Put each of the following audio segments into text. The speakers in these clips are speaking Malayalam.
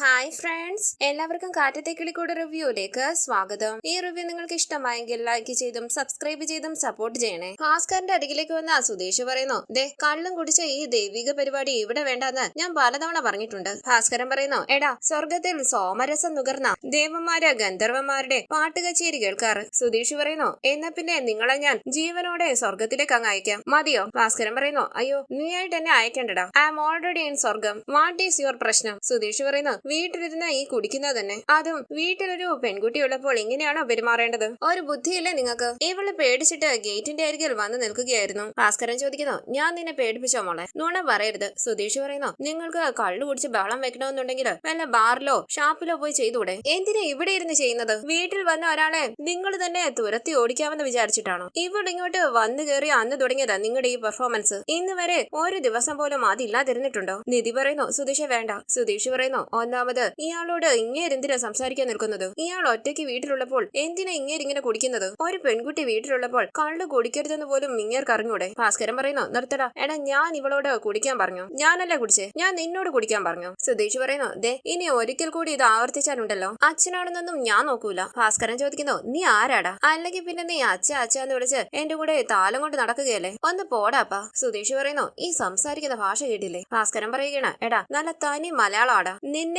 ഹായ് ഫ്രണ്ട്സ് എല്ലാവർക്കും കാറ്റത്തെ കൂടെ റിവ്യൂയിലേക്ക് സ്വാഗതം. ഈ റിവ്യൂ നിങ്ങൾക്ക് ഇഷ്ടമായെങ്കിൽ ലൈക്ക് ചെയ്തും സബ്സ്ക്രൈബ് ചെയ്തും സപ്പോർട്ട് ചെയ്യണേ. ഭാസ്കറിന്റെ അരികിലേക്ക് വന്ന സുധീഷ് പറയുന്നു ദേ കള്ളും കുടിച്ച ഈ ദൈവിക പരിപാടി ഇവിടെ വേണ്ടെന്ന് ഞാൻ പലതവണ പറഞ്ഞിട്ടുണ്ട്. ഭാസ്കരൻ പറയുന്നു എടാ സ്വർഗത്തിൽ സോമരസം നുകർന്ന ദേവന്മാര് ഗന്ധർവന്മാരുടെ പാട്ട് കച്ചേരി കേൾക്കാറ്. സുധീഷ് പറയുന്നു എന്നാ പിന്നെ നിങ്ങളെ ഞാൻ ജീവനോടെ സ്വർഗത്തിലേക്ക് അങ്ങ് അയക്കാം. മതിയോ? ഭാസ്കരൻ പറയുന്നു അയ്യോ നീ ആയിട്ട് എന്നെ അയക്കണ്ടടാ. ഐ ആം ഓൾറെഡി ഇൻ സ്വർഗം വാട്ട് ഈസ് യുവർ പ്രശ്നം? സുധീഷ് പറയുന്നു വീട്ടിലിരുന്ന് ഈ കുടിക്കുന്നത് തന്നെ. അതും വീട്ടിലൊരു പെൺകുട്ടി ഉള്ളപ്പോൾ ഇങ്ങനെയാണോ പെരുമാറേണ്ടത്? ഒരു ബുദ്ധിയില്ലേ നിങ്ങൾക്ക്? ഇവൾ പേടിച്ചിട്ട് ഗേറ്റിന്റെ അരികിൽ വന്ന് നിൽക്കുകയായിരുന്നു. ഭാസ്കരൻ ചോദിക്കുന്നു ഞാൻ നിന്നെ പേടിപ്പിച്ചോ മോളെ? നുണ പറയരുത്. സുധീഷ് പറയുന്നു നിങ്ങൾക്ക് കള്ളു കുടിച്ച് ബഹളം വെക്കണമെന്നുണ്ടെങ്കിൽ വല്ല ബാറിലോ ഷാപ്പിലോ പോയി ചെയ്തൂടെ എന്തിനാ ഇവിടെ ഇരുന്ന് ചെയ്യുന്നത്? വീട്ടിൽ വന്ന ഒരാളെ നിങ്ങൾ തന്നെ തുരത്തി ഓടിക്കാമെന്ന് വിചാരിച്ചിട്ടാണോ? ഇവിടെ ഇങ്ങോട്ട് വന്നു കയറി അന്ന് തുടങ്ങിയതാ നിങ്ങളുടെ ഈ പെർഫോമൻസ്. ഇന്ന് വരെ ഒരു ദിവസം പോലും അതില്ലാതിരുന്നിട്ടുണ്ടോ? നിധി പറയുന്നു സുധീഷ് വേണ്ട. സുധീഷ് പറയുന്നു ഒന്നാമത് ഇയാളോട് ഇങ്ങേരെന്തിനാ സംസാരിക്കാൻ നിൽക്കുന്നത്? ഇയാൾ ഒറ്റയ്ക്ക് വീട്ടിലുള്ളപ്പോൾ എന്തിനാ ഇങ്ങേരിങ്ങനെ കുടിക്കുന്നത്? ഒരു പെൺകുട്ടി വീട്ടിലുള്ളപ്പോൾ കള്ളു കുടിക്കരുതെന്ന് പോലും ഇങ്ങേർക്ക് അറിഞ്ഞൂടെ ഭാസ്കരൻ പറയുന്നു നിർത്തടാ. എടാ ഞാൻ ഇവളോട് കുടിക്കാൻ പറഞ്ഞു. ഞാനല്ല കുടിച്ചേ? ഞാൻ നിന്നോട് കുടിക്കാൻ പറഞ്ഞു. സുധീഷ് പറയുന്നു ദേ ഇനി ഒരിക്കൽ കൂടി ഇത് ആവർത്തിച്ചാലുണ്ടല്ലോ. അച്ഛനാണെന്നൊന്നും ഞാൻ നോക്കൂല. ഭാസ്കരൻ ചോദിക്കുന്നു നീ ആരാടാ? അല്ലെങ്കിൽ പിന്നെ നീ അച്ഛ അച്ഛ എന്ന് വിളിച്ച് എന്റെ കൂടെ താലം കൊണ്ട് നടക്കുകയല്ലേ? ഒന്ന് പോടാപ്പാ സുധീഷ് പറയുന്നു ഈ സംസാരിക്കുന്ന ഭാഷ കേട്ടില്ലേ? ഭാസ്കരൻ പറയുകയാണ് എടാ നല്ല തനി മലയാളമാടാ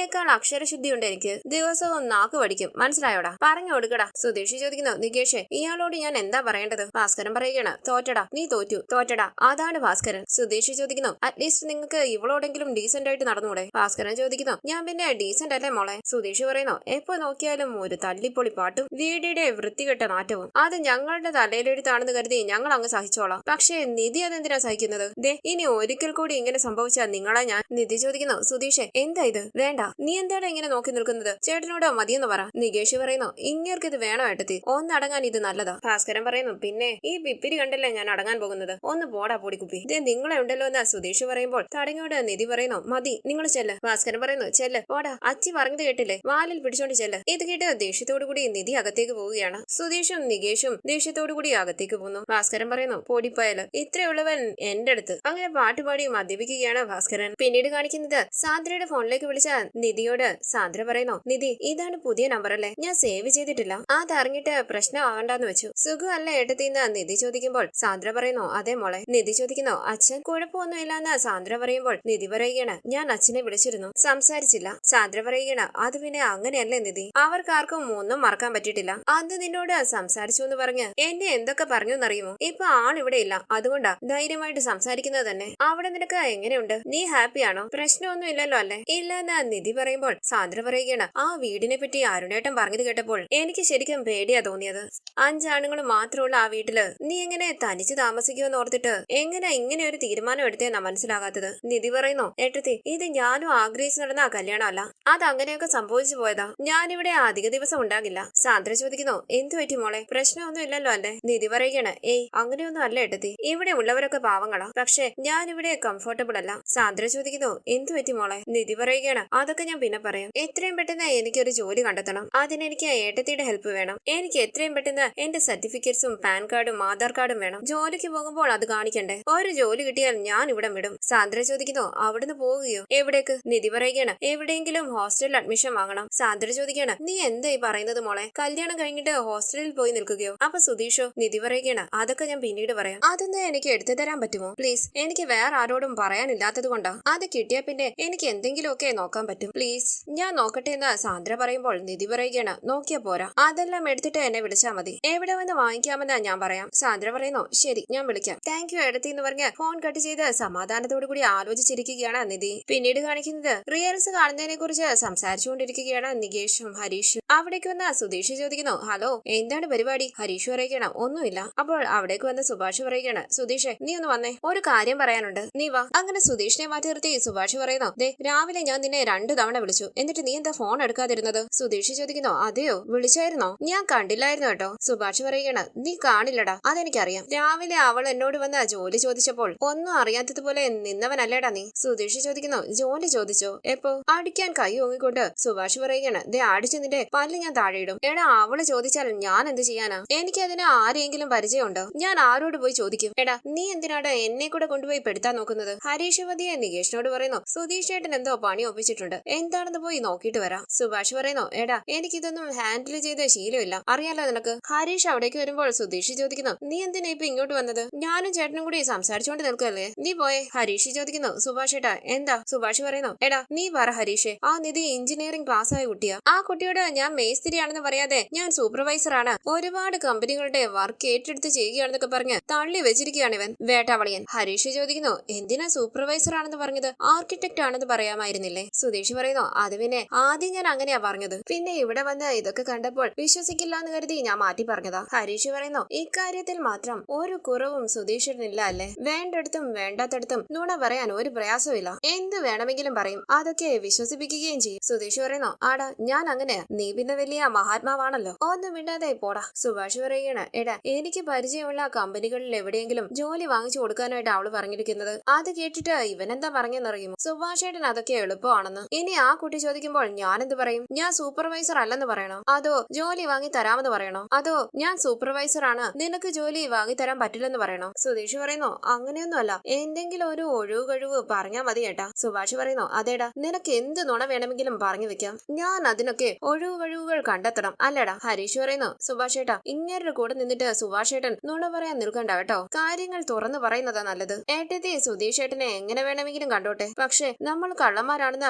നിന്നേക്കാൾ അക്ഷരശുദ്ധി ഉണ്ട് എനിക്ക്. ദിവസവും നാക്ക് പഠിക്കും. മനസ്സിലായോടാ? പറഞ്ഞു കൊടുക്കടാ. സുധീഷ് ചോദിക്കുന്നു. നികേഷ് ഇയാളോട് ഞാൻ എന്താ പറയേണ്ടത്? ഭാസ്കരൻ പറയുകയാണ്. തോറ്റടാ. നീ തോറ്റു. തോറ്റടാ. അതാണ് ഭാസ്കരൻ. സുധീഷ് ചോദിക്കുന്നു. അറ്റ്ലീസ്റ്റ് നിങ്ങൾക്ക് ഇവളോടെങ്കിലും ഡീസെന്റ് ആയിട്ട് നടന്നുകൂടെ? ഭാസ്കരൻ ചോദിക്കുന്നു. ഞാൻ പിന്നെ ഡീസെന്റ് അല്ലേ മോളെ? സുധീഷ് പറയുന്നു. എപ്പോ നോക്കിയാലും ഒരു തല്ലിപ്പൊളി പാട്ടും വീടിയുടെ വൃത്തികെട്ട നാറ്റവും. അത് ഞങ്ങളുടെ തലയിലെടുത്താണെന്ന് കരുതി ഞങ്ങൾ അങ്ങ് സഹിച്ചോളാം. പക്ഷേ നിധി അതെന്തിനാ സഹിക്കുന്നത്? ദേ ഇനി ഒരിക്കൽ കൂടി ഇങ്ങനെ സംഭവിച്ചാൽ നിങ്ങളെ ഞാൻ നിധി ചോദിക്കുന്നു. സുധീഷ് എന്താ ഇത്? വേണ്ട. നീ എന്താണ് ഇങ്ങനെ നോക്കി നിൽക്കുന്നത്? ചേട്ടനോട് മതിയെന്ന് പറ. നികേഷ് പറയുന്നു ഇങ്ങേർക്ക് ഇത് വേണോ ഏട്ടത്തി. ഒന്നടങ്ങാൻ ഇത് നല്ലതാ. ഭാസ്കരൻ പറയുന്നു പിന്നെ ഈ പിപ്പിരി കണ്ടല്ലേ ഞാൻ അടങ്ങാൻ പോകുന്നത്? ഒന്ന് പോടാ പൊടിക്കുപ്പി ഇത് നിങ്ങളെ ഉണ്ടല്ലോ എന്ന് സുധീഷ് പറയുമ്പോൾ. തടങ്ങോട് നിധി പറയുന്നു മതി നിങ്ങൾ ചെല്ല്. ഭാസ്കരൻ പറയുന്നു ചെല്ല് പോടാ. അച്ഛി പറഞ്ഞത് കേട്ടില്ലേ? വാലിൽ പിടിച്ചോണ്ട് ചെല്ല്. ഇത് കേട്ട് ദേഷ്യത്തോടു കൂടി നിധി അകത്തേക്ക് പോവുകയാണ്. സുധീഷും നികേഷും ദേഷ്യത്തോടു കൂടി അകത്തേക്ക് പോകുന്നു ഭാസ്കരൻ പറയുന്നു പൊടിപ്പോയാൽ. ഇത്രയുള്ളവൻ എന്റെ അടുത്ത്. അങ്ങനെ പാട്ടുപാടി മദ്യപിക്കുകയാണ് ഭാസ്കരൻ. പിന്നീട് കാണിക്കുന്നത് സാന്ദ്രയുടെ ഫോണിലേക്ക് വിളിച്ച നിധിയോട് സാന്ദ്ര പറയുന്നു നിധി ഇതാണ് പുതിയ നമ്പർ അല്ലേ? ഞാൻ സേവ് ചെയ്തിട്ടില്ല. അത് അറിഞ്ഞിട്ട് പ്രശ്നമാകണ്ടെന്ന് വെച്ചു. സുഖമല്ല ഏട്ടത്തിന്ന് നിധി ചോദിക്കുമ്പോൾ സാന്ദ്ര പറയുന്നു അതെ മോളെ നിധി ചോദിക്കുന്നു. അച്ഛൻ കുഴപ്പമൊന്നുമില്ലെന്ന് സാന്ദ്ര പറയുമ്പോൾ നിധി പറയുകയാണ് ഞാൻ അച്ഛനെ വിളിച്ചിരുന്നു സംസാരിച്ചില്ല. സാന്ദ്ര പറയുകയാണ് അത് പിന്നെ അങ്ങനെയല്ലേ നിധി? അവർക്കാർക്കും ഒന്നും മറക്കാൻ പറ്റിയിട്ടില്ല. അന്ന് നിന്നോട് സംസാരിച്ചു എന്ന് പറഞ്ഞ് എന്നെ എന്തൊക്കെ പറഞ്ഞു എന്നറിയുമോ? ഇപ്പൊ ആളിവിടെ ഇല്ല. അതുകൊണ്ടാ ധൈര്യമായിട്ട് സംസാരിക്കുന്നത് തന്നെ. അവിടെ നിനക്ക് എങ്ങനെയുണ്ട്? നീ ഹാപ്പിയാണോ പ്രശ്നമൊന്നും ഇല്ലല്ലോ അല്ലേ? ഇല്ല എന്ന് നിധി പറയുമ്പോൾ സാന്ദ്ര പറയുകയാണ് ആ വീടിനെ പറ്റി അരുണേട്ടൻ പറഞ്ഞത് കേട്ടപ്പോൾ എനിക്ക് ശരിക്കും പേടിയാ തോന്നിയത്. അഞ്ചാണുങ്ങൾ മാത്രമുള്ള ആ വീട്ടിൽ. നീ എങ്ങനെ തനിച്ച് താമസിക്കുമെന്ന് ഓർത്തിട്ട് എങ്ങനെ ഇങ്ങനെ ഒരു തീരുമാനം എടുത്തേന്നാ മനസ്സിലാകാത്തത്? നിധി പറയുന്നു ഏട്ടത്തി ഇത് ഞാനും ആഗ്രഹിച്ചു നടന്ന ആ കല്യാണമല്ല. അത് അങ്ങനെയൊക്കെ സംഭവിച്ചു പോയതാ. ഞാനിവിടെ അധിക ദിവസം ഉണ്ടാകില്ല. സാന്ദ്ര ചോദിക്കുന്നു എന്തു പറ്റി മോളെ? പ്രശ്നമൊന്നും ഇല്ലല്ലോ അല്ലേ? നിധി പറയുകയാണ് ഏയ് അങ്ങനെയൊന്നും അല്ല ഏട്ടത്തി. ഇവിടെ ഉള്ളവരൊക്കെ പാവങ്ങളാ. പക്ഷെ ഞാനിവിടെ കംഫർട്ടബിൾ അല്ല. സാന്ദ്ര ചോദിക്കുന്നു എന്തു പറ്റി മോളെ? നിധി പറയുകയാണ് അതൊക്കെ ഞാൻ പിന്നെ പറയാം. എത്രയും പെട്ടെന്ന് എനിക്കൊരു ജോലി കണ്ടെത്തണം. അതിന് എനിക്ക് ഏട്ടത്തിയുടെ ഹെൽപ്പ് വേണം. എനിക്ക് എത്രയും പെട്ടെന്ന് എന്റെ സർട്ടിഫിക്കറ്റ്സും പാൻ കാർഡും ആധാർ കാർഡും വേണം. ജോലിക്ക് പോകുമ്പോൾ അത് കാണിക്കണ്ടേ? ഒരു ജോലി കിട്ടിയാൽ ഞാൻ ഇവിടെ വിടും. സാന്ദ്ര ചോദിക്കുന്നു? അവിടുന്ന് പോവുകയോ? എവിടേക്ക്? നിധി പറയുകയാണ് എവിടെയെങ്കിലും ഹോസ്റ്റലിൽ അഡ്മിഷൻ വാങ്ങണം. സാന്ദ്ര ചോദിക്കുകയാണ് നീ എന്തായി പറയുന്നത് മോളെ? കല്യാണം കഴിഞ്ഞിട്ട് ഹോസ്റ്റലിൽ പോയി നിൽക്കുകയോ? അപ്പൊ സുധീഷോ നിധി പറയുകയാണ് അതൊക്കെ ഞാൻ പിന്നീട് പറയാം. അതൊന്ന് എനിക്ക് എടുത്തു തരാൻ പറ്റുമോ? പ്ലീസ് എനിക്ക് വേറെ ആരോടും പറയാനില്ലാത്തത് കൊണ്ടാ. അത് കിട്ടിയാ പിന്നെ എനിക്ക് എന്തെങ്കിലുമൊക്കെ നോക്കാൻ പറ്റും. പ്ലീസ് ഞാൻ നോക്കട്ടെ എന്ന് സാന്ദ്ര പറയുമ്പോൾ നിധി പറയുകയാണ്. നോക്കിയാ പോരാ. അതെല്ലാം എടുത്തിട്ട് എന്നെ വിളിച്ചാ മതി. എവിടെ വന്ന് വാങ്ങിക്കാമെന്ന് ഞാൻ പറയാം. സാന്ദ്ര പറയുന്നു. ശരി ഞാൻ വിളിക്കാം. താങ്ക് യു എടുത്തി എന്ന് പറഞ്ഞ് ഫോൺ കട്ട് ചെയ്ത് സമാധാനത്തോടു കൂടി ആലോചിച്ചിരിക്കുകയാണ് നിധി. പിന്നീട് കാണിക്കുന്നത് റിയൽസ് കാണുന്നതിനെ കുറിച്ച് സംസാരിച്ചുകൊണ്ടിരിക്കുകയാണ് നികേഷും ഹരീഷും. അവിടേക്ക് വന്ന സുധീഷ് ചോദിക്കുന്നു ഹലോ എന്താണ് പരിപാടി? ഹരീഷ് പറയുകയാണ് ഒന്നുമില്ല. അപ്പോൾ അവിടേക്ക് വന്ന സുഭാഷ് പറയുകയാണ് സുധീഷേ നീ ഒന്ന് വന്നേ. ഒരു കാര്യം പറയാനുണ്ട്. നീ വാ. അങ്ങനെ സുധീഷിനെ മാറ്റി നിർത്തി സുഭാഷ് പറയുന്നു ദേ രാവിലെ ഞാൻ നിന്നെ രണ്ടു തവണ വിളിച്ചു. എന്നിട്ട് നീ എന്താ ഫോൺ എടുക്കാതിരുന്നത്? സുധീഷ് ചോദിക്കുന്നു അതെയോ? വിളിച്ചായിരുന്നോ? ഞാൻ കണ്ടില്ലായിരുന്നു കേട്ടോ. സുഭാഷ് പറയുകയാണ് നീ കാണില്ലടാ. അതെനിക്കറിയാം. രാവിലെ അവൾ എന്നോട് വന്ന ജോലി ചോദിച്ചപ്പോൾ ഒന്നും അറിയാത്തതുപോലെ നിന്നവനല്ലേടാ നീ? സുധീഷ് ചോദിക്കുന്നു ജോലി ചോദിച്ചോ? എപ്പോ? അടിക്കാൻ കൈ ഓങ്ങിക്കൊണ്ട്. സുഭാഷ് പറയുകയാണ് ദേ അടിച്ചു നിന്റെ പല്ല് ഞാൻ താഴെയിടും എടാ അവൾ ചോദിച്ചാൽ ഞാൻ എന്ത് ചെയ്യാനാ? എനിക്ക് അതിന് ആരെങ്കിലും പരിചയമുണ്ടോ? ഞാൻ ആരോട് പോയി ചോദിക്കും. എടാ നീ എന്തിനാടാ എന്നെ കൂടെ കൊണ്ടുപോയി പെടുത്താൻ നോക്കുന്നത്? ഹരീഷവതിയെ നികേഷിനോട് പറയുന്നു സുധീഷ് ഏട്ടൻ എന്തോ പണി ഒപ്പിച്ചിട്ടുണ്ട്. എന്താണെന്ന് പോയി നോക്കിയിട്ട് വരാം. സുഭാഷ് പറയുന്നു എടാ എനിക്കിതൊന്നും ഹാൻഡിൽ ചെയ്ത ശീലമില്ല. അറിയാലോ നിനക്ക്? ഹരീഷ് അവിടേക്ക് വരുമ്പോൾ സുധീഷ് ചോദിക്കുന്നു നീ എന്തിനാ ഇപ്പൊ ഇങ്ങോട്ട് വന്നത്? ഞാനും ചേട്ടനും കൂടി സംസാരിച്ചുകൊണ്ട് നിൽക്കല്ലേ? നീ പോയെ. ഹരീഷ് ചോദിക്കുന്നു സുഭാഷ് ഏട്ടാ എന്താ? സുഭാഷ് പറയുന്നു എടാ നീ പറ ഹരീഷേ ആ നിധി എഞ്ചിനീയറിംഗ് ആയ കുട്ടിയാ. ആ കുട്ടിയോട് ഞാൻ മേസ്തിരിയാണെന്ന് പറയാതെ ഞാൻ സൂപ്പർവൈസർ ആണ്. ഒരുപാട് കമ്പനികളുടെ വർക്ക് ഏറ്റെടുത്ത് ചെയ്യുകയാണെന്നൊക്കെ പറഞ്ഞ് തള്ളി വെച്ചിരിക്കുകയാണ് ഇവൻ. വേട്ടാവളിയൻ. ഹരീഷ് ചോദിക്കുന്നു എന്തിനാ സൂപ്പർവൈസർ ആണെന്ന് പറഞ്ഞത്? ആർക്കിടെക്ട് ആണെന്ന് പറയാമായിരുന്നില്ലേ? സുധീഷ് പറയുന്നു? അത് പിന്നെ ആദ്യം ഞാൻ അങ്ങനെയാ പറഞ്ഞത്. പിന്നെ ഇവിടെ വന്ന് ഇതൊക്കെ കണ്ടപ്പോൾ വിശ്വസിക്കില്ല എന്ന് കരുതി ഞാൻ മാറ്റി പറഞ്ഞതാ. ഹരീഷ് പറയുന്നു ഇക്കാര്യത്തിൽ മാത്രം ഒരു കുറവും സുധീഷിനില്ല അല്ലേ? വേണ്ടടുത്തും വേണ്ടാത്തടത്തും നുണ പറയാൻ ഒരു പ്രയാസമില്ല എന്ത് വേണമെങ്കിലും പറയും. അതൊക്കെ വിശ്വസിപ്പിക്കുകയും ചെയ്യും. സുധീഷ് പറയുന്നു ആടാ ഞാൻ അങ്ങനെയാ നീ പിന്നെ വലിയ മഹാത്മാവാണല്ലോ. ഒന്നും മിണ്ടാതെ പോടാ. സുഭാഷ് പറയുകയാണ് എടാ എനിക്ക് പരിചയമുള്ള കമ്പനികളിൽ എവിടെയെങ്കിലും ജോലി വാങ്ങിച്ചു കൊടുക്കാനായിട്ട് അവൾ പറഞ്ഞിരിക്കുന്നത്. അത് കേട്ടിട്ട് ഇവനെന്താ പറഞ്ഞെന്നറിയുമോ? സുഭാഷേട്ടൻ അതൊക്കെ എളുപ്പമാണെന്ന്. ഇനി ആ കുട്ടി ചോദിക്കുമ്പോൾ ഞാൻ എന്ത് പറയും? ഞാൻ സൂപ്പർവൈസർ അല്ലെന്ന് പറയണോ? അതോ ജോലി വാങ്ങി തരാമെന്ന് പറയണോ? അതോ ഞാൻ സൂപ്പർവൈസർ ആണ് നിനക്ക് ജോലി വാങ്ങി തരാൻ പറ്റില്ലെന്ന് പറയണോ? സുധീഷ് പറയുന്നു അങ്ങനെയൊന്നുമല്ല. എന്തെങ്കിലും ഒരു ഒഴിവ് കഴിവ് പറഞ്ഞാൽ മതി ഏട്ടാ. സുഭാഷ് പറയുന്നു അതേടാ നിനക്ക് എന്ത് നുണ വേണമെങ്കിലും പറഞ്ഞു വെക്കാം. ഞാൻ അതിനൊക്കെ ഒഴിവ് കഴിവുകൾ കണ്ടെത്തണം. അല്ലേടാ ഹരീഷ് പറയുന്നു സുഭാഷ് ഏട്ടാ ഇങ്ങനൊരു കൂടെ നിന്നിട്ട് സുഭാഷ് ഏട്ടൻ നുണ പറയാൻ നിൽക്കണ്ട കേട്ടോ. കാര്യങ്ങൾ തുറന്നു പറയുന്നതാ നല്ലത്. ഏട്ടത്തി സുധീഷ് ഏട്ടനെ എങ്ങനെ വേണമെങ്കിലും കണ്ടോട്ടെ. പക്ഷെ നമ്മൾ കള്ളന്മാരാണെന്ന്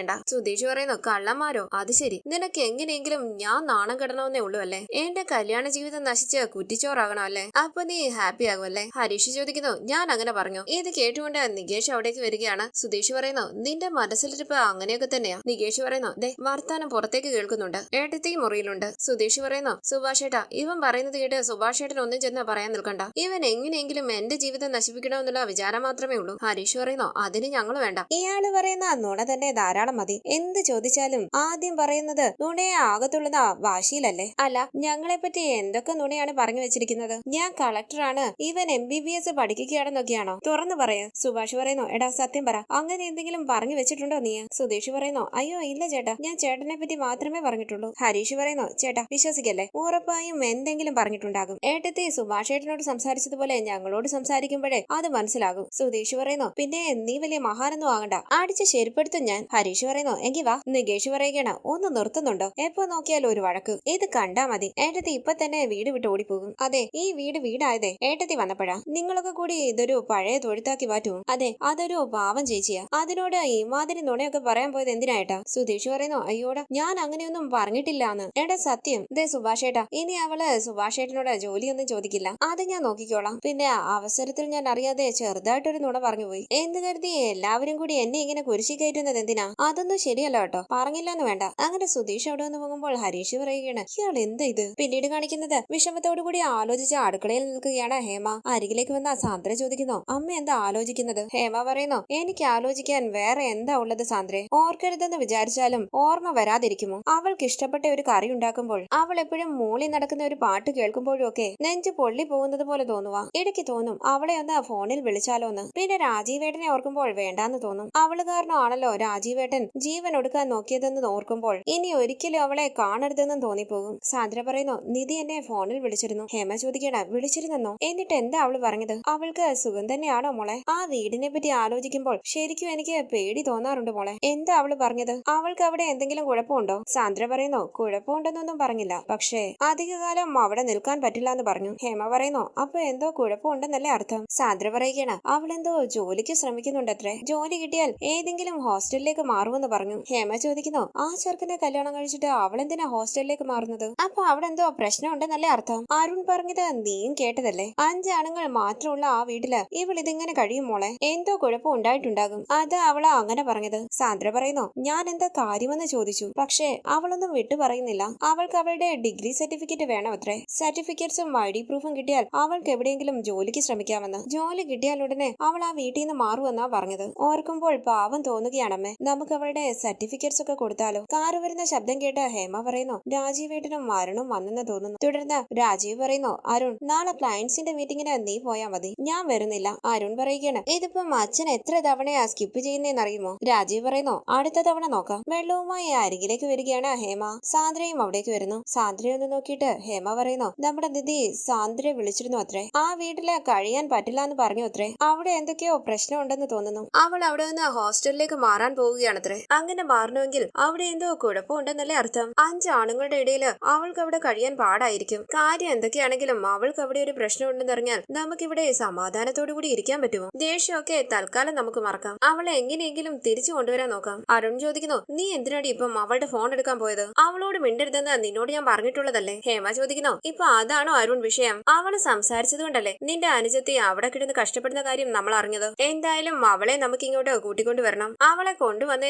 പറയിപ്പിക്കണ്ട സുധീഷ് പറയുന്നു കള്ളന്മാരോ അത് ശരി. നിനക്ക് എങ്ങനെയെങ്കിലും ഞാൻ നാണം കെടണമെന്നേ ഉള്ളൂ അല്ലേ? എന്റെ കല്യാണ ജീവിതം നശിച്ച് കുറ്റിച്ചോറാകണം അല്ലേ? അപ്പൊ നീ ഹാപ്പി ആകും അല്ലേ? ഹരീഷ് ചോദിക്കുന്നു ഞാൻ അങ്ങനെ പറഞ്ഞു. ഇത് കേട്ടുകൊണ്ട് നികേഷ് അവിടേക്ക് വരികയാണ്. സുധീഷ് പറയുന്നു നിന്റെ മനസ്സിലിരിപ്പ് അങ്ങനെയൊക്കെ തന്നെയാ. നികേഷ് പറയുന്നു ദേ വർത്താനം പുറത്തേക്ക് കേൾക്കുന്നുണ്ട്. ഏട്ടത്തി മുറിയിലുണ്ട്. സുധീഷ് പറയുന്നു സുഭാഷ് ഏട്ടാ ഇവൻ പറയുന്നത് കേട്ട് സുഭാഷ് ഏട്ടൻ ഒന്നും ചെന്ന് പറയാൻ നിൽക്കണ്ട. ഇവൻ എങ്ങനെയെങ്കിലും എന്റെ ജീവിതം നശിപ്പിക്കണമെന്നുള്ള വിചാരം മാത്രമേ ഉള്ളൂ. ഹരീഷ് പറയുന്നു അതിന് ഞങ്ങൾ വേണ്ട. ഇയാൾ പറയുന്ന നുണ തന്നെ ധാരാളം മതി. എന്ത് ചോദിച്ചാലും ആദ്യം പറയുന്നത് നുണയെ ആകത്തുള്ളതാ വാശിയിലല്ലേ? അല്ല ഞങ്ങളെ പറ്റി എന്തൊക്കെ നുണയാണ് പറഞ്ഞു വെച്ചിരിക്കുന്നത്? ഞാൻ കളക്ടറാണ്. ഇവൻ എം ബി ബി എസ് പഠിക്കുകയാണെന്നൊക്കെയാണോ? തുറന്നു പറയൂ. സുഭാഷ് പറയുന്നു എടാ സത്യം പറ. അങ്ങനെ എന്തെങ്കിലും പറഞ്ഞു വെച്ചിട്ടുണ്ടോ നീ? സുധീഷ് പറയുന്നു അയ്യോ ഇല്ല ചേട്ടാ. ഞാൻ ചേട്ടനെ പറ്റി മാത്രമേ പറഞ്ഞിട്ടുള്ളൂ. ഹരീഷ് പറയുന്നു ചേട്ടാ വിശ്വസിക്കല്ലേ? ഉറപ്പായും എന്തെങ്കിലും പറഞ്ഞിട്ടുണ്ടാകും. ഏട്ടത്തി സുഭാഷ് ഏട്ടനോട് സംസാരിച്ചതുപോലെ ഞങ്ങളോട് സംസാരിക്കുമ്പോഴേ അത് മനസ്സിലാകും. സുധീഷ് പറയുന്നു പിന്നെ നീ വലിയ മഹാനൊന്നും ആകണ്ട. അടിച്ച് ശരിപ്പെടുത്തും ഞാൻ ഹരീഷ്. പറയുന്നു എങ്കി വാ നികേഷ് പറയുകയാണ് ഒന്ന് നിർത്തുന്നുണ്ടോ? എപ്പോ നോക്കിയാലും ഒരു വഴക്ക്. ഇത് കണ്ടാ മതി. ഏട്ടത്തി ഇപ്പൊ തന്നെ വീട് വിട്ട് ഓടിപ്പോകും. അതെ ഈ വീട് വീടായതേ ഏട്ടത്തി വന്നപ്പോഴാ. നിങ്ങളൊക്കെ കൂടി ഇതൊരു പഴയ തൊഴുത്താക്കി മാറ്റും അതെ അതൊരു പാവം ചേച്ചിയാ. അതിനോട് ഇമാതിരി നുണയൊക്കെ പറയാൻ പോയത് എന്തിനായിട്ടാ? സുധീഷ് പറയുന്നു അയ്യോടാ ഞാൻ അങ്ങനെയൊന്നും പറഞ്ഞിട്ടില്ലാന്ന്. എടാ സത്യം. ദേ സുഭാഷ് ഏട്ടാ ഇനി അവൾ സുഭാഷ് ഏട്ടനോട് ജോലിയൊന്നും ചോദിക്കില്ല. അത് ഞാൻ നോക്കിക്കോളാം. പിന്നെ അവസരത്തിൽ ഞാൻ അറിയാതെ ചെറുതായിട്ടൊരു നുണ പറഞ്ഞു പോയി എന്ത് കരുതി? എല്ലാവരും കൂടി എന്നെ ഇങ്ങനെ കുരിശി കയറ്റുന്നത് എന്തിനാ? അതൊന്നും ശരിയല്ല കേട്ടോ. പറഞ്ഞില്ലെന്ന് വേണ്ട. അങ്ങനെ സുധീഷ് അവിടെ നിന്ന് പോകുമ്പോൾ ഹരീഷ് പറയുകയാണ് ഇയാൾ എന്താ ഇത്? പിന്നീട് കാണിക്കുന്നത്? വിഷമത്തോടു കൂടി ആലോചിച്ച് അടുക്കളയിൽ നിൽക്കുകയാണ് ഹേമ. അരികിലേക്ക് വന്ന സാന്ദ്ര ചോദിക്കുന്നു അമ്മ എന്താ ആലോചിക്കുന്നത്? ഹേമ പറയുന്നു എനിക്ക് ആലോചിക്കാൻ വേറെ എന്താ ഉള്ളത് സാന്ദ്രെ? ഓർക്കരുതെന്ന് വിചാരിച്ചാലും ഓർമ്മ വരാതിരിക്കുമോ? അവൾക്ക് ഇഷ്ടപ്പെട്ട ഒരു കറി ഉണ്ടാക്കുമ്പോൾ അവൾ എപ്പോഴും മൂളി നടക്കുന്ന ഒരു പാട്ട് കേൾക്കുമ്പോഴും ഒക്കെ നെഞ്ച് പൊള്ളി പോകുന്നത് പോലെ തോന്നുക ഇടയ്ക്ക് തോന്നും അവളെ ഒന്ന് ഫോണിൽ വിളിച്ചാലോന്ന്. പിന്നെ രാജീവേട്ടനെ ഓർക്കുമ്പോൾ വേണ്ടാന്ന് തോന്നും. അവൾ കാരണമാണല്ലോ രാജീവേട്ടൻ ജീവൻ ഒടുക്കാൻ നോക്കിയതെന്ന് ഓർക്കുമ്പോൾ ഇനി ഒരിക്കലും അവളെ കാണരുതെന്നും തോന്നിപ്പോകും. സാന്ദ്ര പറയുന്നു നിധി എന്നെ ഫോണിൽ വിളിച്ചിരുന്നു. ഹേമ ചോദിക്കണ വിളിച്ചിരുന്നെന്നോ? എന്നിട്ട് എന്താ അവൾ പറഞ്ഞത്? അവൾക്ക് സുഖം തന്നെയാണോ മോളെ? ആ വീടിനെ പറ്റി ആലോചിക്കുമ്പോൾ ശരിക്കും എനിക്ക് പേടി തോന്നാറുണ്ട് മോളെ. എന്താ അവൾ പറഞ്ഞത്? അവൾക്ക് അവിടെ എന്തെങ്കിലും കുഴപ്പമുണ്ടോ? സാന്ദ്ര പറയുന്നു കുഴപ്പമുണ്ടെന്നൊന്നും പറഞ്ഞില്ല. പക്ഷേ അധികകാലം അവിടെ നിൽക്കാൻ പറ്റില്ല എന്ന് പറഞ്ഞു. ഹേമ പറയുന്നു അപ്പൊ എന്തോ കുഴപ്പമുണ്ടെന്നല്ലേ അർത്ഥം? സാന്ദ്ര പറയുകയാണ് അവളെന്തോ ജോലിക്ക് ശ്രമിക്കുന്നുണ്ടത്രേ. ജോലി കിട്ടിയാൽ ഏതെങ്കിലും ഹോസ്റ്റലിലേക്ക് മാറുമെന്ന് പറഞ്ഞു. ഹേമ ചോദിക്കുന്നു ആ ചെറുക്കനെ കല്യാണം കഴിച്ചിട്ട് അവളെന്തിനാ ഹോസ്റ്റലിലേക്ക് മാറുന്നത്? അപ്പൊ അവിടെ എന്തോ പ്രശ്നം ഉണ്ടെന്നല്ലേ അർത്ഥം? അരുൺ പറഞ്ഞത് നീയും കേട്ടതല്ലേ? അഞ്ചാണുങ്ങൾ മാത്രമുള്ള ആ വീട്ടിൽ ഇവൾ ഇതിങ്ങനെ കഴിയും മോളെ. എന്തോ കുഴപ്പം ഉണ്ടായിട്ടുണ്ടാകും. അത് അവൾ അങ്ങനെ പറഞ്ഞത്. സാന്ദ്ര പറയുന്നു ഞാൻ എന്താ കാര്യമെന്ന് ചോദിച്ചു. പക്ഷേ അവളൊന്നും വിട്ടു പറയുന്നില്ല. അവൾക്ക് അവളുടെ ഡിഗ്രി സർട്ടിഫിക്കറ്റ് വേണം അത്രേ സർട്ടിഫിക്കറ്റ്സും ഐ പ്രൂഫും കിട്ടിയാൽ അവൾക്ക് എവിടെയെങ്കിലും ജോലിക്ക് ശ്രമിക്കാമെന്ന്. ജോലി കിട്ടിയാൽ ഉടനെ അവൾ ആ വീട്ടിൽ നിന്ന് മാറുമെന്നാ പറഞ്ഞത്. ഓർക്കുമ്പോൾ പാവം തോന്നുകയാണമ്മേ. നമുക്ക് അവളുടെ സർട്ടിഫിക്കറ്റ്സ് ഒക്കെ കൊടുത്താലോ? കാറ് വരുന്ന ശബ്ദം കേട്ട് ഹേമ പറയുന്നു രാജീവേട്ടനും വരുണും വന്നെന്ന് തോന്നുന്നു. തുടർന്ന് രാജീവ് പറയുന്നു അരുൺ നാളെ ക്ലയൻസിന്റെ മീറ്റിംഗിന് നീ പോയാ മതി. ഞാൻ വരുന്നില്ല. അരുൺ പറയുകയാണ് ഇതിപ്പം അച്ഛൻ എത്ര തവണയാ സ്കിപ്പ് ചെയ്യുന്നതെന്ന് അറിയുമോ രാജീവ് പറയുന്നു അടുത്ത തവണ നോക്കാം. വെള്ളവുമായി അരികിലേക്ക് വരികയാണ് ഹേമ. സാന്ദ്രയും അവിടേക്ക് വരുന്നു. സാന്ദ്രയെ ഒന്ന് നോക്കിയിട്ട് ഹേമ പറയുന്നു നമ്മുടെ ദിദി സാന്ദ്രയെ വിളിച്ചിരുന്നു അത്രേ. ആ വീട്ടിൽ കഴിയാൻ പറ്റില്ല എന്ന് പറഞ്ഞു അത്രേ. അവിടെ എന്തൊക്കെയോ പ്രശ്നമുണ്ടെന്ന് തോന്നുന്നു. അവൾ അവിടെ നിന്ന് ഹോസ്റ്റലിലേക്ക് മാറാൻ പോവുകയാണ് മാറുകയാണത്രേ അങ്ങനെ മാറണമെങ്കിൽ അവിടെ എന്തോ കുഴപ്പമുണ്ടെന്നല്ലേ അർത്ഥം. അഞ്ച് ആണുങ്ങളുടെ ഇടയിൽ അവൾക്ക് അവിടെ കഴിയാൻ പാടായിരിക്കും. കാര്യം എന്തൊക്കെയാണെങ്കിലും അവൾക്ക് അവിടെ ഒരു പ്രശ്നമുണ്ടെന്നറിഞ്ഞാൽ നമുക്കിവിടെ സമാധാനത്തോടു കൂടി ഇരിക്കാൻ പറ്റുമോ? ദേഷ്യമൊക്കെ തൽക്കാലം നമുക്ക് മറക്കാം. അവളെ എങ്ങനെയെങ്കിലും തിരിച്ചു കൊണ്ടുവരാൻ നോക്കാം. അരുൺ ചോദിക്കുന്നു നീ എന്തിനാടി ഇപ്പം അവളുടെ ഫോൺ എടുക്കാൻ പോയത്? അവളോട് മിണ്ടരുതെന്ന് നിന്നോട് ഞാൻ പറഞ്ഞിട്ടുള്ളതല്ലേ? ഹേമ ചോദിക്കുന്നു ഇപ്പൊ അതാണോ അരുൺ വിഷയം? അവൾ സംസാരിച്ചത് കൊണ്ടല്ലേ? നിന്റെ അനുജത്തെ അവിടെ കിടന്ന് കഷ്ടപ്പെടുന്ന കാര്യം നമ്മൾ അറിഞ്ഞത്. എന്തായാലും അവളെ നമുക്ക് ഇങ്ങോട്ട് കൂട്ടിക്കൊണ്ടുവരണം. അവളെ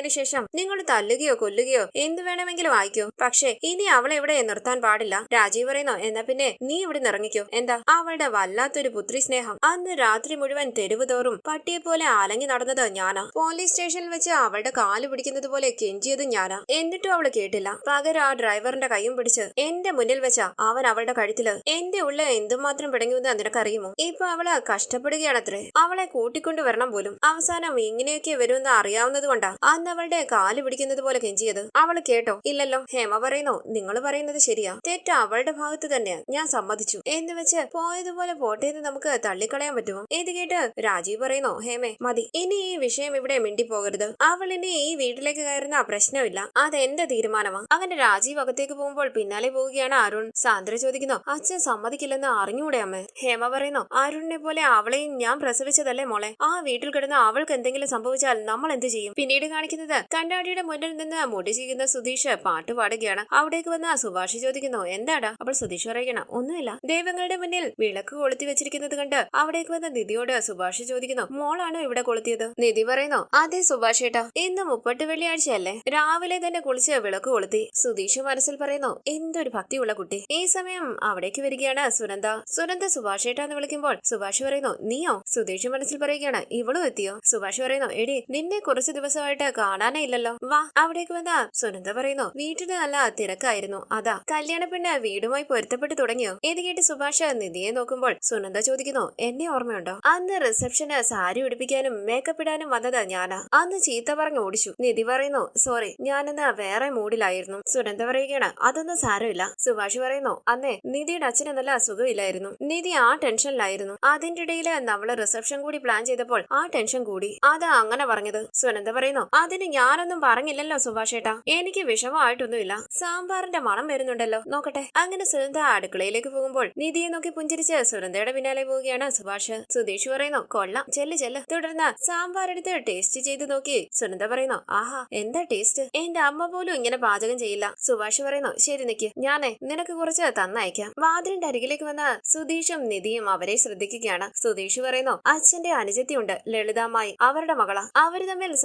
കൊണ്ടുവന്നതിന് ശേഷം നിങ്ങൾ തല്ലുകയോ കൊല്ലുകയോ എന്ത് വേണമെങ്കിലും ആയിക്കോ പക്ഷേ ഇനി അവളെ ഇവിടെ നിർത്താൻ പാടില്ല. രാജീവ് പറയുന്നോ എന്നാ പിന്നെ നീ ഇവിടെ ഇറങ്ങിക്കോ എന്താ? അവളുടെ വല്ലാത്തൊരു പുത്രി സ്നേഹം അന്ന് രാത്രി മുഴുവൻ തെരുവ് തോറും പട്ടിയെ പോലെ അലങ്ങി നടന്നത് ഞാനാ. പോലീസ് സ്റ്റേഷനിൽ വെച്ച് അവളുടെ കാൽ പിടിക്കുന്നത് പോലെ കെഞ്ചിയത് ഞാനാ. എന്നിട്ടും അവൾ കേട്ടില്ല. പകരം ആ ഡ്രൈവറിന്റെ കൈയും പിടിച്ച് എന്റെ മുന്നിൽ വെച്ച അവൻ അവളുടെ കഴുത്തിൽ എന്റെ ഉള്ള എന്തുമാത്രം പിടങ്ങിയെന്ന് നിനക്കറിയുമോ? ഇപ്പൊ അവൾ കഷ്ടപ്പെടുകയാണത്രേ. അവളെ കൂട്ടിക്കൊണ്ടു വരണം പോലും. അവസാനം ഇങ്ങനെയൊക്കെ വരുമെന്ന് അറിയാവുന്നത് കൊണ്ടാ അന്ന് അവളുടെ കാൽ പിടിക്കുന്നത് പോലെ കെഞ്ചിയത്. അവൾ കേട്ടോ ഇല്ലല്ലോ. ഹേമ പറയുന്നു നിങ്ങൾ പറയുന്നത് ശരിയാ. തെറ്റ് അവളുടെ ഭാഗത്ത് തന്നെയാ. ഞാൻ സമ്മതിച്ചു. എന്ന് വെച്ച് പോയതുപോലെ പോട്ടെ എന്ന് നമുക്ക് തള്ളിക്കളയാൻ പറ്റുമോ? ഇത് കേട്ട് രാജീവ് പറയുന്നു ഹേമേ മതി. ഇനി ഈ വിഷയം ഇവിടെ മിണ്ടിപ്പോകരുത്. അവൾ ഇനി ഈ വീട്ടിലേക്ക് കയറുന്ന പ്രശ്നമില്ല. അത് എന്റെ തീരുമാനമാണ് അങ്ങനെ രാജീവ് അകത്തേക്ക് പോകുമ്പോൾ പിന്നാലെ പോവുകയാണ് അരുൺ. സാന്ദ്ര ചോദിക്കുന്നു അച്ഛൻ സമ്മതിക്കില്ലെന്ന് അറിഞ്ഞൂടെ അമ്മേ? ഹേമ പറയുന്നു അരുണിനെ പോലെ അവളെയും ഞാൻ പ്രസവിച്ചതല്ലേ മോളെ? ആ വീട്ടിൽ കിടന്ന് അവൾക്ക് എന്തെങ്കിലും സംഭവിച്ചാൽ നമ്മൾ എന്ത് ചെയ്യും? പിന്നീട് കാണിക്കുന്നത് കണ്ണാടിയുടെ മുന്നിൽ നിന്ന് മുടി ചെയ്യുന്ന സുധീഷ് പാട്ട് പാടുകയാണ്. അവിടേക്ക് വന്ന സുഭാഷ് ചോദിക്കുന്നു എന്താടാ? അപ്പോൾ സുധീഷ് പറയണം ഒന്നുമില്ല. ദൈവങ്ങളുടെ മുന്നിൽ വിളക്ക് കൊളുത്തി വെച്ചിരിക്കുന്നത് കണ്ട് അവിടേക്ക് വന്ന നിധിയോട് സുഭാഷ് ചോദിക്കുന്നു മോളാണോ ഇവിടെ കൊളുത്തിയത്? നിധി പറയുന്നു അതെ സുഭാഷ് ഏട്ടാ ഇന്ന് മുപ്പട്ട് വെള്ളിയാഴ്ചയല്ലേ? രാവിലെ തന്നെ കുളിച്ച് വിളക്ക് കൊളുത്തി. സുധീഷ് മനസ്സിൽ പറയുന്നു എന്തൊരു ഭക്തിയുള്ള കുട്ടി. ഈ സമയം അവിടേക്ക് വരികയാണ് സുനന്ദ. സുനന്ദ സുഭാഷ് ഏട്ടാ എന്ന് വിളിക്കുമ്പോൾ സുഭാഷ് പറയുന്നു നീയോ? സുധീഷ് മനസ്സിൽ പറയുകയാണ് ഇവളും എത്തിയോ? സുഭാഷ് പറയുന്നു എടി നിന്നെ കുറച്ച് ദിവസമായിട്ട് കാണാനേ ഇല്ലല്ലോ. വാ അവിടേക്ക് വന്നാ. സുനന്ദ പറയുന്നു വീട്ടിന് നല്ല തിരക്കായിരുന്നു. അതാ കല്യാണ പെണ്ണ് വീടുമായി പൊരുത്തപ്പെട്ട് തുടങ്ങിയോ? ഇത് കേട്ട് സുഭാഷ് നിധിയെ നോക്കുമ്പോൾ സുനന്ദ ചോദിക്കുന്നു എന്നെ ഓർമ്മയുണ്ടോ? അന്ന് റിസപ്ഷന് സാരി ഉടുപ്പിക്കാനും മേക്കപ്പ് ഇടാനും വന്നത് ഞാനാ. അന്ന് ചീത്ത പറഞ്ഞ് ഓടിച്ചു. നിധി പറയുന്നു സോറി ഞാനന്ന് വേറെ മൂഡിലായിരുന്നു. സുനന്ദ പറയുകയാണ് അതൊന്നും സാരമില്ല. സുഭാഷ് പറയുന്നു അന്നേ നിധിയുടെ അച്ഛന് നല്ല അസുഖമില്ലായിരുന്നു. നിധി ആ ടെൻഷനിലായിരുന്നു. അതിന്റെ ഇടയിൽ നമ്മൾ റിസപ്ഷൻ കൂടി പ്ലാൻ ചെയ്തപ്പോൾ ആ ടെൻഷൻ കൂടി. അതാ അങ്ങനെ പറഞ്ഞത്. സുനന്ദ പറയുന്നു അതിന് ഞാനൊന്നും പറഞ്ഞില്ലല്ലോ സുഭാഷ് ഏട്ടാ എനിക്ക് വിഷമമായിട്ടൊന്നുമില്ല. സാമ്പാറിന്റെ മണം വരുന്നുണ്ടല്ലോ. നോക്കട്ടെ. അങ്ങനെ സുനന്ദ അടുക്കളയിലേക്ക് പോകുമ്പോൾ നിധിയെ നോക്കി പുഞ്ചിരിച്ച് സുനന്ദയുടെ പിന്നാലെ പോവുകയാണ് സുഭാഷ്. സുധീഷ് പറയുന്നു കൊള്ളാം. ചെല്ല് ചെല്ല്. തുടർന്ന് സാമ്പാർ എടുത്ത് ടേസ്റ്റ് ചെയ്ത് നോക്കി സുനന്ദ പറയുന്നു ആഹാ എന്താ ടേസ്റ്റ് എന്റെ അമ്മ പോലും ഇങ്ങനെ പാചകം ചെയ്യില്ല. സുഭാഷ് പറയുന്നു ശരി നിക്ക് ഞാനേ നിനക്ക് കുറച്ച് തന്നയക്കാം. വാതിലിന്റെ അരികിലേക്ക് വന്ന സുധീഷും നിധിയും അവരെ ശ്രദ്ധിക്കുകയാണ്. സുധീഷ് പറയുന്നു അച്ഛന്റെ അനുജത്തിയുണ്ട് ലളിതാമായി അവരുടെ മകള. അവർ തമ്മിൽ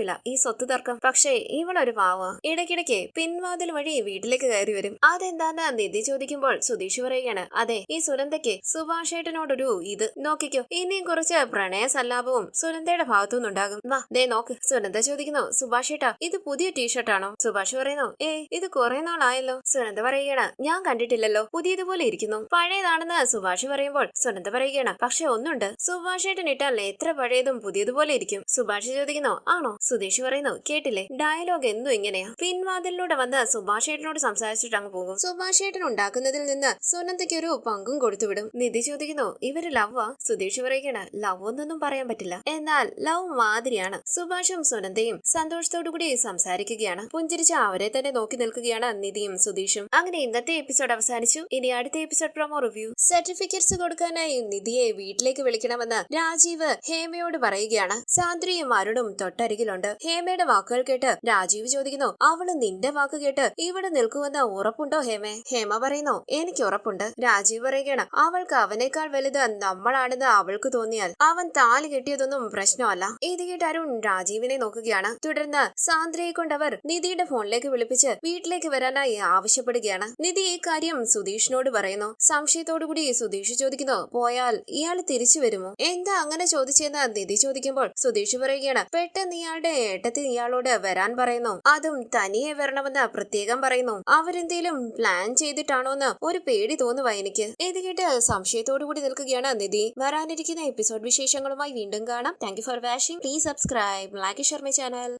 സംസാരിക്കാറൊന്നുമില്ല ഈ സ്വത്ത് തർക്കം. പക്ഷേ ഇവളൊരു പാവ. ഇടയ്ക്കിടയ്ക്ക് പിൻവാതിൽ വഴി വീട്ടിലേക്ക് കയറി വരും. അതെന്താന്ന് നിധി ചോദിക്കുമ്പോൾ സുധീഷ് പറയുകയാണ് അതെ ഈ സുനന്ദയ്ക്ക് സുഭാഷേട്ടനോടൊരു ഇത്. നോക്കിക്കോ ഇനിയും കുറച്ച് പ്രണയ സല്ലാപവും സുനന്ദയുടെ ഭാഗത്തുനിന്നുണ്ടാകും വാ ദേ നോക്ക്. സുനന്ദ ചോദിക്കുന്നു സുഭാഷേട്ടാ ഇത് പുതിയ ടീഷർട്ടാണോ? സുഭാഷ് പറയുന്നു ഏ ഇത് കുറെ നാളായല്ലോ. സുനന്ദ പറയുകയാണ് ഞാൻ കണ്ടിട്ടില്ലല്ലോ പുതിയതുപോലെ ഇരിക്കുന്നു. പഴയതാണെന്ന് സുഭാഷ് പറയുമ്പോൾ സുനന്ദ പറയുകയാണ് പക്ഷെ ഒന്നുണ്ട്. സുഭാഷേട്ടൻ ഇട്ടാൽ എത്ര പഴയതും പുതിയതുപോലെ ഇരിക്കും. സുഭാഷ് ചോദിക്കുന്നു ആണോ? സുധീഷ് പറയുന്നു. കേട്ടില്ലേ? ഡയലോഗ് എന്നും ഇങ്ങനെയാ. പിൻവാതിലിലൂടെ വന്ന് സുഭാഷേട്ടനോട് സംസാരിച്ചിട്ട് അങ്ങ് പോകും. സുഭാഷേട്ടൻ ഉണ്ടാക്കുന്നതിൽ നിന്ന് സുനന്ദയ്ക്ക് ഒരു പങ്കും കൊടുത്തുവിടും നിധി ചോദിക്കുന്നു ഇവർ ലവാ സുധീഷ് പറയുകയാണ് ലവ് എന്നൊന്നും പറയാൻ പറ്റില്ല. എന്നാൽ ലവ് മാതിരിയാണ്. സുഭാഷും സുനന്ദയും സന്തോഷത്തോടു കൂടി സംസാരിക്കുകയാണ്. പുഞ്ചിരിച്ച് അവരെ തന്നെ നോക്കി നിൽക്കുകയാണ് നിധിയും സുധീഷും. അങ്ങനെ ഇന്നത്തെ എപ്പിസോഡ് അവസാനിച്ചു. ഇനി അടുത്ത എപ്പിസോഡ് പ്രൊമോ റിവ്യൂ സർട്ടിഫിക്കറ്റ്സ് കൊടുക്കാനായി നിധിയെ വീട്ടിലേക്ക് വിളിക്കണമെന്ന് രാജീവ് ഹേമയോട് പറയുകയാണ്. സാന്ദ്രിയും അരുണും തൊട്ടരികിലുണ്ട്. ഹേമയുടെ വാക്കുകൾ കേട്ട് രാജീവ് ചോദിക്കുന്നു അവൾ നിന്റെ വാക്ക് കേട്ട് ഇവിടെ നിൽക്കുമെന്ന് ഉറപ്പുണ്ടോ ഹേമേ? ഹേമ പറയുന്നു എനിക്ക് ഉറപ്പുണ്ട്. രാജീവ് പറയുകയാണ് അവൾക്ക് അവനേക്കാൾ വലുത് നമ്മളാണെന്ന് അവൾക്ക് തോന്നിയാൽ അവൻ താലി കെട്ടിയതൊന്നും പ്രശ്നമല്ല. ഇത് കേട്ട് അരുൺ രാജീവിനെ നോക്കുകയാണ്. തുടർന്ന് സാന്ദ്രയെ കൊണ്ടവർ നിധിയുടെ ഫോണിലേക്ക് വിളിപ്പിച്ച് വീട്ടിലേക്ക് വരാനായി ആവശ്യപ്പെടുകയാണ്. നിധി ഈ കാര്യം സുധീഷിനോട് പറയുന്നു. സംശയത്തോടുകൂടി സുധീഷ് ചോദിക്കുന്നു പോയാൽ ഇയാൾ തിരിച്ചു വരുമോ? എന്താ അങ്ങനെ ചോദിച്ചെന്ന്? നിധി ചോദിക്കുമ്പോൾ സുധീഷ് പറയുകയാണ് പെട്ടെന്ന് ഇയാളുടെ ഏട്ടത്തിൽ ഇയാളോട് വരാൻ പറയുന്നു. അതും തനിയെ വരണമെന്ന് പ്രത്യേകം പറയുന്നു. അവരെന്തേലും പ്ലാൻ ചെയ്തിട്ടാണോന്ന് ഒരു പേടി തോന്നുവാ എനിക്ക്. ഇത് കേട്ട് സംശയത്തോടു കൂടി നിൽക്കുകയാണ് നിധി. വരാനിരിക്കുന്ന എപ്പിസോഡ് വിശേഷങ്ങളുമായി വീണ്ടും കാണാം. Thank for watching please subscribe like Sharma channel